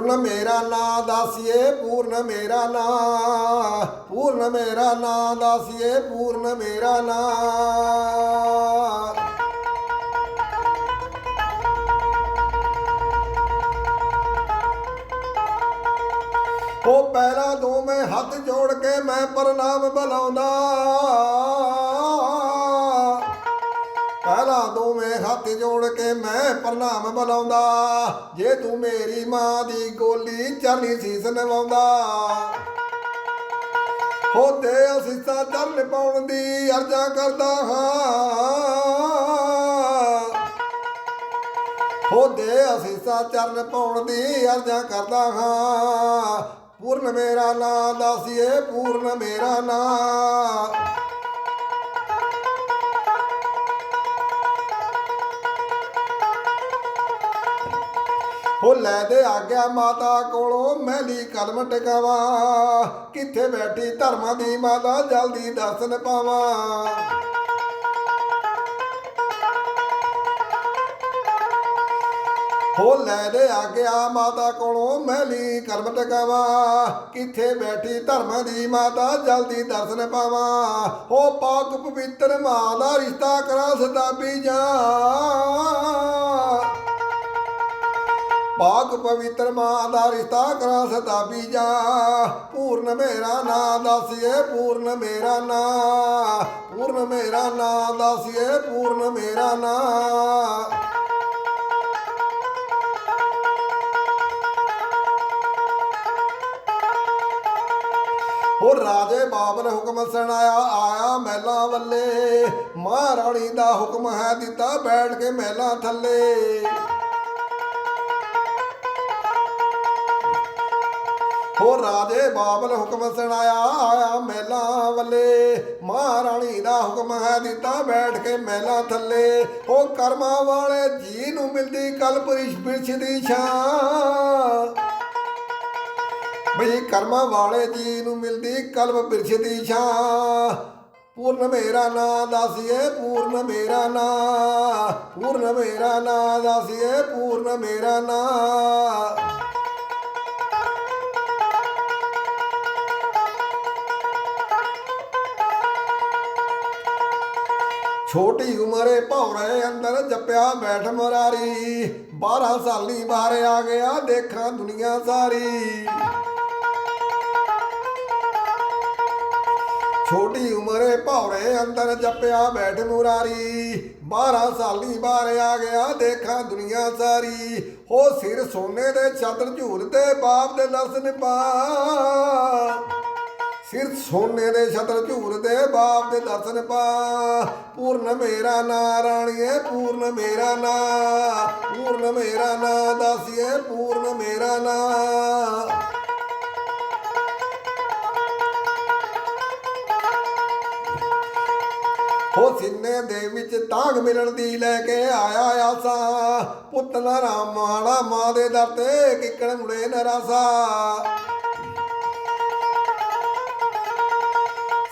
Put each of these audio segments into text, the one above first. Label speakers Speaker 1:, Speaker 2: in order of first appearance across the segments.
Speaker 1: ਪੂਰਨ ਮੇਰਾ ਨਾਂ ਦਾਸੀਏ, ਪੂਰਨ ਮੇਰਾ ਨਾਂ, ਪੂਰਨ ਮੇਰਾ ਨਾਂ ਦਾਸੀਏ, ਪੂਰਨ ਮੇਰਾ ਨਾਂ। ਉਹ ਪਹਿਲਾ ਦੋ ਮੈਂ ਹੱਥ ਜੋੜ ਕੇ ਮੈਂ ਪ੍ਰਣਾਮ ਬੁਲਾਉਂਦਾ। ਹੱਥ ਜੋੜ ਕੇ ਮੈਂ ਪ੍ਰਣਾਮ ਬੁਲਾਉਂਦਾ ਜੇ ਤੂੰ ਮੇਰੀ ਮਾਂ ਦੀ ਗੋਲੀ ਚਰਨੀ ਸੀਸ ਨਵਾਉਂਦਾ। ਹੋਦੇ ਅਸੀਸਾਂ ਚਰਨ ਪਾਉਣ ਦੀ ਅਰਜ਼ਾ ਕਰਦਾ ਹਾਂ। ਹੋਦੇ ਅਸੀਸਾਂ ਚਰਨ ਪਾਉਣ ਦੀ ਅਰਜ਼ਾ ਕਰਦਾ ਹਾਂ। ਪੂਰਨ ਮੇਰਾ ਨਾਂ ਦਾਸੀਏ, ਪੂਰਨ ਮੇਰਾ ਨਾਂ। ਉਹ ਲੈ ਦੇ ਆਗਿਆ ਮਾਤਾ ਕੋਲੋਂ ਮੈਲੀ ਕਲਮ ਟਿਕਾਵਾਂ। ਕਿੱਥੇ ਬੈਠੀ ਧਰਮਾਂ ਦੀ ਮਾਤਾ, ਜਲਦੀ ਦਰਸ਼ਨ ਪਾਵਾਂ। ਹੋ ਲੈ ਦੇ ਆਗਿਆ ਮਾਤਾ ਕੋਲੋਂ ਮੈਲੀ ਕਰਮ ਟਕਾਵਾ। ਕਿੱਥੇ ਬੈਠੀ ਧਰਮ ਦੀ ਮਾਤਾ, ਜਲਦੀ ਦਰਸ਼ਨ ਪਾਵਾਂ। ਹੋ ਪਾਕ ਪਵਿੱਤਰ ਮਾਂ ਦਾ ਰਿਸ਼ਤਾ ਕਰਾ ਸਦਾ ਬੀਜਾ। ਪਾਕ ਪਵਿੱਤਰ ਮਾਂ ਦਾ ਰਿਸ਼ਤਾ ਕਰਾ ਸਦਾ ਬੀਜਾ। ਪੂਰਨ ਮੇਰਾ ਨਾਂ ਦੱਸਿਏ, ਪੂਰਨ ਮੇਰਾ ਨਾਂ। ਪੂਰਨ ਮੇਰਾ ਨਾਂ ਦੱਸਿਏ, ਪੂਰਨ ਮੇਰਾ ਨਾਂ। ਉਹ ਰਾਜੇ ਬਾਬਲ ਹੁਕਮ ਸੁਣਾਇਆ, ਆਇਆ ਮਹਿਲਾ ਵੱਲੇ। ਮਹਾਰਾਣੀ ਦਾ ਹੁਕਮ ਹੈ ਦਿੱਤਾ ਬੈਠ ਕੇ ਮਹਿਲਾ ਥੱਲੇ। ਹੋ ਰਾਜੇ ਬਾਬਲ ਹੁਕਮ ਸੁਣਾਇਆ, ਆਇਆ ਮਹਿਲਾ ਵੱਲੇ। ਮਹਾਰਾਣੀ ਦਾ ਹੁਕਮ ਹੈ ਦਿੱਤਾ ਬੈਠ ਕੇ ਮਹਿਲਾ ਥੱਲੇ। ਉਹ ਕਰਮਾਂ ਵਾਲੇ ਜੀ ਨੂੰ ਮਿਲਦੀ ਕਲਪ ਰਿਸ਼ ਦੀ ਛਾਂ। ਬਈ ਕਰਮਾਂ ਵਾਲੇ ਜੀ ਨੂੰ ਮਿਲਦੀ ਕਲਬ ਬਿਰਛ ਦੀ ਛਾਂ। ਪੂਰਨ ਮੇਰਾ ਨਾਂ ਦਾਸੀਏ, ਪੂਰਨ ਮੇਰਾ ਨਾਂ। ਪੂਰਨ ਮੇਰਾ ਨਾਂ ਦਾਸੀਏ, ਪੂਰਨ ਮੇਰਾ ਨਾਂ। ਛੋਟੀ ਉਮਰੇ ਭੌਰੇ ਅੰਦਰ ਜਪਿਆ ਬੈਠ ਮਰਾਰੀ। 12 ਸਾਲੀ ਬਾਹਰ ਆ ਗਿਆ, ਦੇਖਾਂ ਦੁਨੀਆ ਸਾਰੀ। ਛੋਟੀ ਉਮਰੇ ਭੌਰੇ ਅੰਦਰ ਜਪਿਆ ਬੈਠ ਮੁਰਾਰੀ। 12 ਸਾਲੀ ਬਾਹਰ ਆ ਗਿਆ, ਦੇਖਾਂ ਦੁਨੀਆ ਸਾਰੀ। ਹੋ ਸਿਰ ਸੋਨੇ ਦੇ ਛਤਰ ਝੂਲਦੇ ਬਾਪ ਦੇ ਦਰਸ਼ਨ ਪਾ। ਸਿਰ ਸੋਨੇ ਦੇ ਛਤਰ ਝੂਲਦੇ ਬਾਪ ਦੇ ਦਰਸ਼ਨ ਪਾ। ਪੂਰਨ ਮੇਰਾ ਨਾਂ ਰਾਣੀਏ, ਪੂਰਨ ਮੇਰਾ ਨਾਂ, ਪੂਰਨ ਮੇਰਾ ਨਾਂ ਦਾਸੀਏ, ਪੂਰਨ ਮੇਰਾ ਨਾਂ। ਹੋ ਸਿੰਨੇ ਦੇ ਵਿੱਚ ਤਾਂਗ ਮਿਲਣ ਦੀ ਲੈ ਕੇ ਆਇਆ ਆਸਾ। ਪੁੱਤ ਨਾ ਰਾਮਾਣਾ ਮਾਂ ਦੇ ਦਰ ਤੇ ਕਿੱਕਣ ਮੁੜੇ ਨਰਾਸਾ।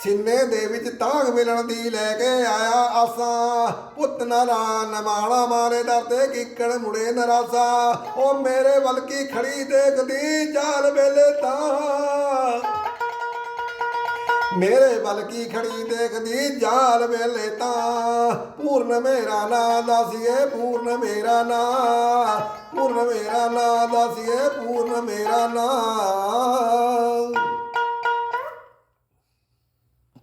Speaker 1: ਸਿੰਨੇ ਦੇ ਵਿੱਚ ਤਾਂਗ ਮਿਲਣ ਦੀ ਲੈ ਕੇ ਆਇਆ ਆਸਾ। ਪੁੱਤ ਨਾ ਰਾਮ ਮਾਲਾ ਦਰ ਤੇ ਕਿੱਕਣ ਮੁੜੇ ਨਰਾਸਾ। ਉਹ ਮੇਰੇ ਵੱਲ ਕੀ ਖੜੀ ਦੇਖਦੀ ਜਾਲ ਵੇਲੇ ਤਾਂ। ਮੇਰੇ ਵੱਲ ਕੀ ਖੜੀ ਦੇਖਦੀ ਜਾਲ ਵੇਲੇ ਤਾਂ। ਪੂਰਨ ਮੇਰਾ ਨਾਂ ਦਾਸੀਏ, ਪੂਰਨ ਮੇਰਾ ਨਾਂ। ਪੂਰਨ ਮੇਰਾ ਨਾਂ ਦਾਸੀਏ, ਪੂਰਨ ਮੇਰਾ ਨਾਂ।